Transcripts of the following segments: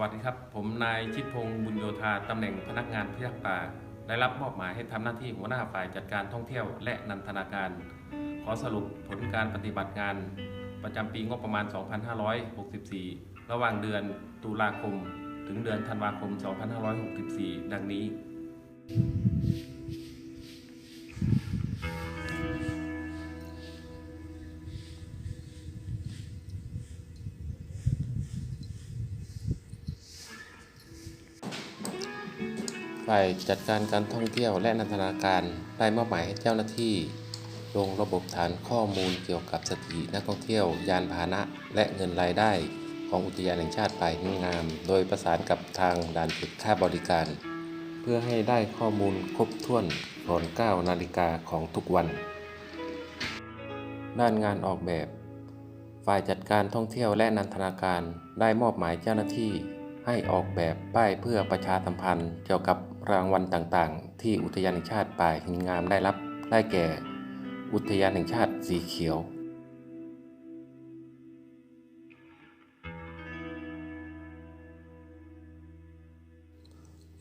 วัสดีครับ ผมนายชิดพงศ์บุญโยธาตำแหน่งพนักงานพิทักษ์ป่า ได้รับมอบหมายให้ทำหน้าที่หัวหน้าฝ่ายจัดการท่องเที่ยวและนันทนาการ ขอสรุปผลการปฏิบัติงาน ประจำปีงบประมาณ 2564 ระหว่างเดือนตุลาคม ถึงเดือนธันวาคม 2564 ดังนี้ ฝ่ายจัดการการท่องเที่ยวและนันทนาการได้มอบหมายให้เจ้าหน้าที่ ลงระบบฐานข้อมูลเกี่ยวกับสถิตินักท่องเที่ยว ยานพาหนะและเงินรายได้ของอุทยานแห่งชาติป่ายหินงาม โดยประสานกับทางด่านเก็บค่าบริการ เพื่อให้ได้ข้อมูลครบถ้วนก่อน9นาฬิกาของทุกวัน ด้านงานออกแบบ ฝ่ายจัดการท่องเที่ยวและนันทนาการได้มอบหมายเจ้าหน้าที่ ให้ออกแบบป้ายเพื่อประชาสัมพันธ์เกี่ยวกับรางวัลต่างๆ ที่อุทยานแห่งชาติป่าหินงามได้รับ ได้แก่ อุทยานแห่งชาติสีเขียว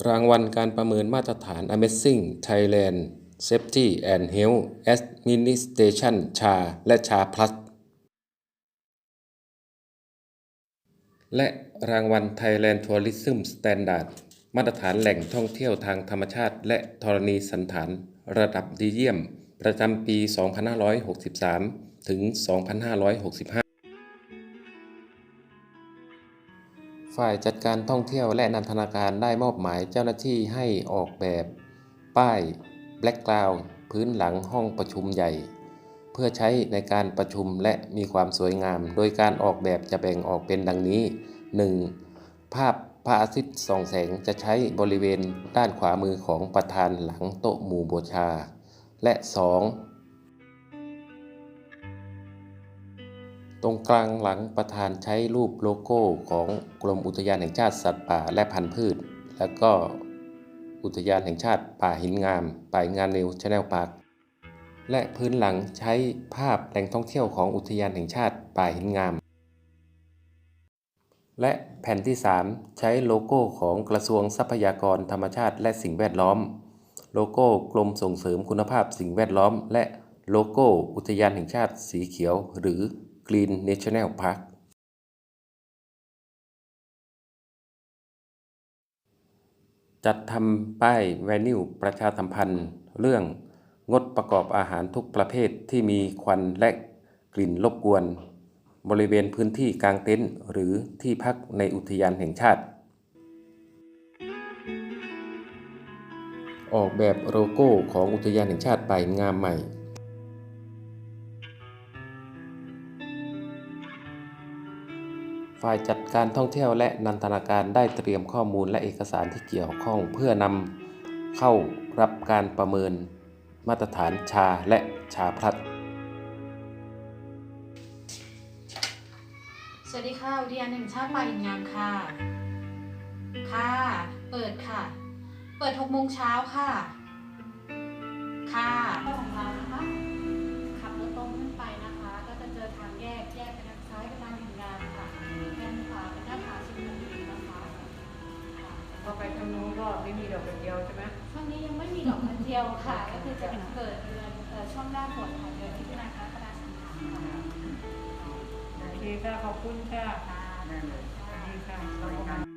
รางวัลการประเมินมาตรฐาน Amazing Thailand Safety and Health Administration ชา และชา Plus และรางวัล Thailand Tourism Standard มาตรฐานแหล่งท่องเที่ยวทางธรรมชาติ และธรณีสันฐานระดับดีเยี่ยม ประจำปี 2563 ถึง 2565ฝ่ายจัดการท่องเที่ยวและนันทนาการได้มอบหมายเจ้าหน้าที่ให้ออกแบบ ป้าย Background พื้นหลังห้องประชุมใหญ่ พื่อใช้ในการประชุมและมีความสวยงาม โดยการออกแบบจะแบ่งออกเป็นดังนี้ 1. ภาพพระอาทิตย์ส่องแสงจะใช้บริเวณด้านขวามือของประธานหลังโต๊ะหมู่บูชา และ 2. ตรงกลางหลังประธานใช้รูปโลโก้ของกรมอุทยานแห่งชาติสัตว์ป่าและพันธุ์พืช และก็อุทยานแห่งชาติป่าหินงามป่ายงานนิวชาแนลพาร์ค และพื้นหลังใช้ภาพแหล่งท่องเที่ยวของอุทยานแห่งชาติป่าหินงาม และแผ่นที่ 3 ใช้โลโก้ของกระทรวงทรัพยากรธรรมชาติและสิ่งแวดล้อม โลโก้กรมส่งเสริมคุณภาพสิ่งแวดล้อม และโลโก้อุทยานแห่งชาติสีเขียว หรือ Green National Park จัดทำป้ายแวนิวประชาสัมพันธ์ เรื่อง งดประกอบอาหารทุกประเภทที่มีควันและกลิ่นรบกวน บริเวณพื้นที่กลางเต็นท์หรือที่พักในอุทยานแห่งชาติ ออกแบบโลโก้ของอุทยานแห่งชาติไปงามใหม่ฝ่ายจัดการท่องเที่ยวและนันทนาการได้เตรียมข้อมูลและเอกสารที่เกี่ยวข้องเพื่อนำเข้ารับการประเมิน มาตรฐานชาและชาพลัด สวัสดีค่ะอุทยานแห่งชาติป่าหินงามค่ะ ค่ะ เปิดค่ะ เปิด6โมงเช้าค่ะ ค่ะของเรานะคะ ทางนู้นก็ไม่มีดอกกระเจียวใช่ไหมช่วงนี้ยังไม่มีดอกกระเจียวค่ะ ก็คือจะเกิดเดือนเอ่อช่วงหน้าฝนค่ะเดือนมิถุนายนกรกฎาคมสิงหาคมค่ะ โอเคค่ะขอบคุณค่ะค่ะนั่นเลยสวัสดีค่ะขอบคุณค่ะ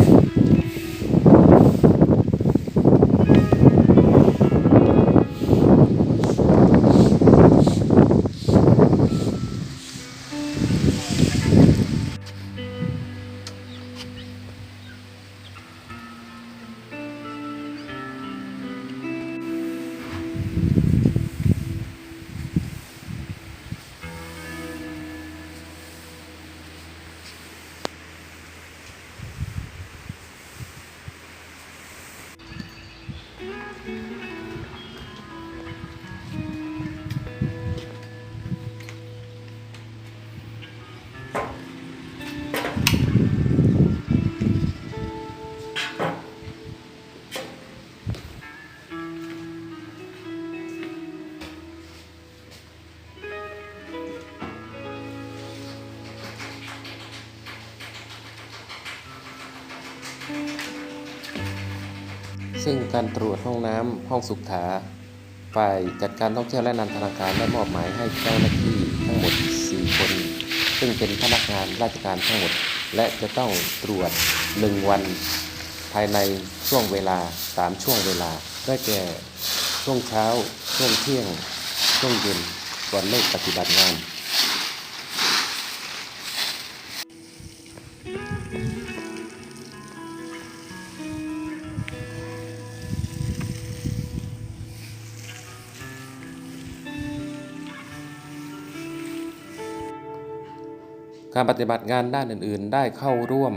ซึ่งการตรวจห้องน้ำห้องสุขาฝ่ายจัดการท่องเที่ยวและนันทนาการได้มอบหมายให้เจ้าหน้าที่ทั้งหมด 4 คน ซึ่งเป็นพนักงานราชการทั้งหมด และจะต้องตรวจ 1 วัน ภายในช่วงเวลา 3 ช่วงเวลา ได้แก่ ช่วงเช้า ช่วงเที่ยง ช่วงเย็นก่อนเลิกปฏิบัติงาน การปฏิบัติงานด้านอื่น ๆ ได้เข้าร่วม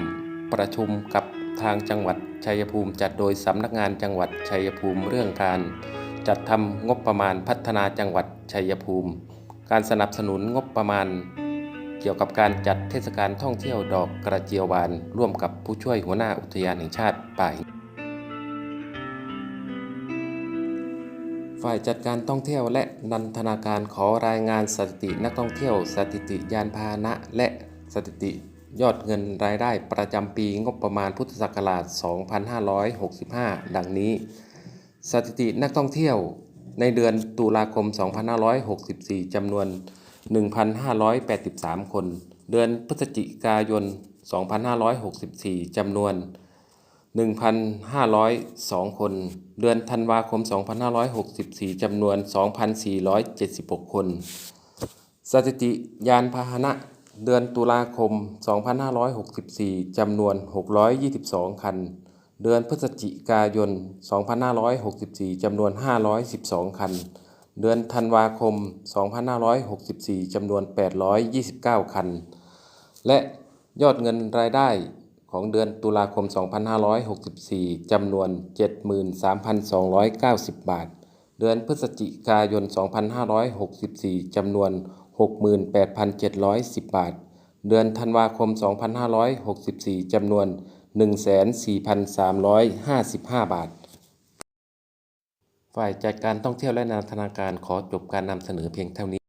ประชุมกับทางจังหวัดชัยภูมิ จัดโดยสำนักงานจังหวัดชัยภูมิเรื่องการ จัดทำงบประมาณพัฒนาจังหวัดชัยภูมิ การสนับสนุนงบประมาณ เกี่ยวกับการจัดเทศกาลท่องเที่ยวดอกกระเจียวบานร่วมกับผู้ช่วยหัวหน้าอุทยานแห่งชาติป่าหิ ฝ่ายจัดการท่องเที่ยวและนันทนาการขอรายงานสถิตินักท่องเที่ยว สถิติยานพาหนะ และสถิติยอดเงินรายได้ประจำปีงบประมาณพุทธศักราช 2565 ดังนี้ สถิตินักท่องเที่ยวในเดือนตุลาคม 2564 จำนวน 1,583 คน เดือนพฤศจิกายน 2564 จำนวน 1,502 คน เดือนธันวาคม 2564 จำนวน 2,476 คน สถิติยานพาหนะ เดือนตุลาคม 2564 จำนวน 622 คัน เดือนพฤศจิกายน 2564 จำนวน 512 คัน เดือนธันวาคม 2564 จำนวน 829 คัน และยอดเงินรายได้ ของเดือนตุลาคม 2564 จำนวน 73,290 บาท เดือนพฤศจิกายน 2564 จำนวน 68,710 บาท เดือนธันวาคม 2564 จำนวน 14,355 บาท ฝ่ายจัดการท่องเที่ยวและนันทนาการขอจบการนำเสนอเพียงเท่านี้